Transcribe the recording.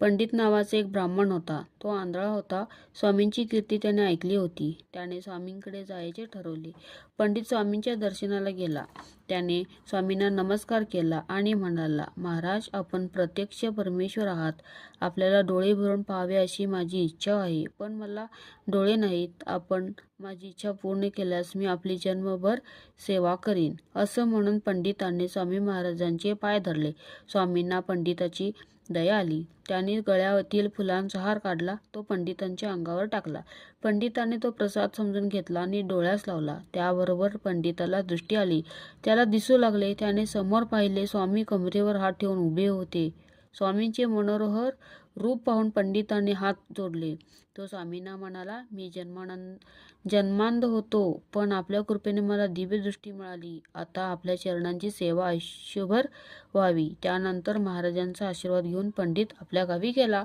पंडित नावाचा एक ब्राह्मण होता. तो आंधळा होता. स्वामींची कीर्ती त्याने ऐकली होती. त्याने स्वामींकडे जायचे ठरवले. पंडित स्वामींच्या दर्शनाला गेला. त्याने स्वामींना नमस्कार केला आणि म्हणाला महाराज आपण प्रत्यक्ष परमेश्वर आहात. आपल्याला डोळे भरून पाहावे अशी माझी इच्छा आहे. पण मला डोळे नाहीत. आपण माझी इच्छा पूर्ण केल्यास मी आपली जन्मभर सेवा करीन. असं म्हणून पंडितांनी स्वामी महाराजांचे पाय धरले. स्वामींना पंडिताची दया आली. त्याने गळ्यातील फुलांचा हार काढला. तो पंडितांच्या अंगावर टाकला. पंडितांनी तो प्रसाद समजून घेतला आणि डोळ्यास लावला. त्याबरोबर पंडिताला दृष्टी आली. त्याला दिसू लागले. त्याने समोर पाहिले. स्वामी कमरेवर हात ठेवून उभे होते. स्वामींचे मनोहर रूप पाहून पंडितांनी हात जोडले. तो स्वामींना म्हणाला मी जन्मानंद जन्मांध होतो पण आपल्या कृपेने मला दिव्यदृष्टी मिळाली. आता आपल्या चरणांची सेवा आयुष्यभर व्हावी. त्यानंतर महाराजांचा आशीर्वाद घेऊन पंडित आपल्या गावी गेला.